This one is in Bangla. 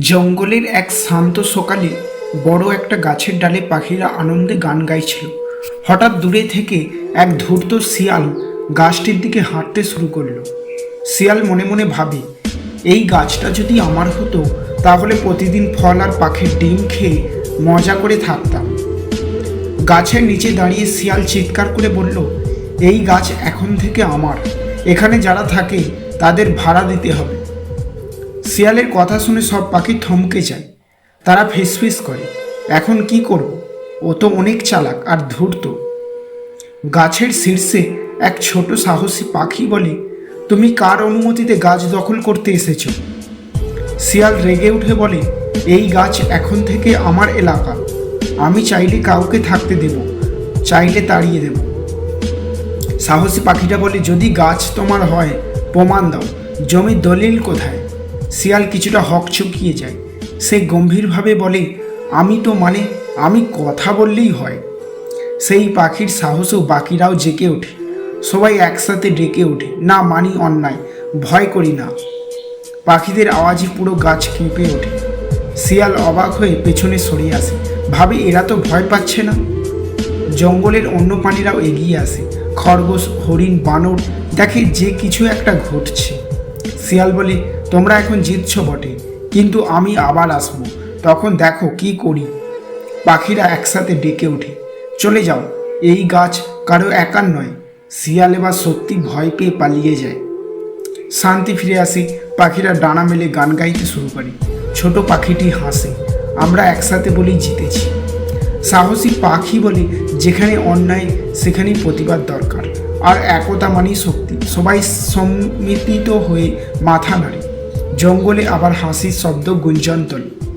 জঙ্গলের এক শান্ত সকালে বড় একটা গাছের ডালে পাখিরা আনন্দে গান গাইছিল। হঠাৎ দূরে থেকে এক ধূর্ত শিয়াল গাছটির দিকে হাঁটতে শুরু করল। শিয়াল মনে মনে ভাবে, এই গাছটা যদি আমার হতো, তাহলে প্রতিদিন ফল আর পাখির ডিম খেয়ে মজা করে থাকতাম। গাছের নিচে দাঁড়িয়ে শিয়াল চিৎকার করে বলল, এই গাছ এখন থেকে আমার। এখানে যারা থাকে, তাদের ভাড়া দিতে হবে। শিয়ালের কথা শুনে সব পাখি থমকে যায়। তারা ফিসফিস করে, এখন কি করব? ও তো অনেক চালাক আর ধূর্ত। গাছের শীর্ষে এক ছোট সাহসী পাখি বলে, তুমি কার অনুমতিতে গাছ দখল করতে এসেছ? শিয়াল রেগে উঠে বলে, এই গাছ এখন থেকে আমার এলাকা। আমি চাইলে কাউকে থাকতে দেব, চাইলে তাড়িয়ে দেব। সাহসী পাখিটা বলে, যদি গাছ তোমার হয়, প্রমাণ দাও, জমির দলিল কোথায়? শিয়াল কিছুটা হক চুকিয়ে যায়। সে গম্ভীরভাবে বলে, আমি তো মানে আমি কথা বললেই হয় সেই পাখির সাহসও বাকিরাও জেগে ওঠে। সবাই একসাথে ডেকে ওঠে, না মানি অন্যায়, ভয় করি না পাখিদের আওয়াজে পুরো গাছ কেঁপে ওঠে। শিয়াল অবাক হয়ে পেছনে সরে আসে, ভাবে এরা তো ভয় পাচ্ছে না? জঙ্গলের অন্য প্রাণীরাও এগিয়ে আসে। খরগোশ, হরিণ, বানর, দেখে যে কিছু একটা ঘটছে। শিয়াল বলে, তোমরা এখন জিতছ বটে, কিন্তু আমি আবার আসব। তখন দেখো কি করি। পাখিরা একসাথে ডেকে ওঠে, চলে যাও, এই গাছ কারও একার নয়। শিয়াল এবার সত্যি ভয় পেয়ে পালিয়ে যায়। শান্তি ফিরে আসে, পাখিরা ডানা মেলে গান গাইতে শুরু করে। ছোট পাখিটি হাসে, আমরা একসাথে বলেই জিতেছি। সাহসী পাখি বলে, যেখানে অন্যায়, সেখানেই প্রতিবাদ দরকার। আর একতা মানেই শক্তি। সবাই সম্মিলিত হয়ে মাথা নাড়ে। জঙ্গলে আবার হাসির শব্দ গুঞ্জন তোলে।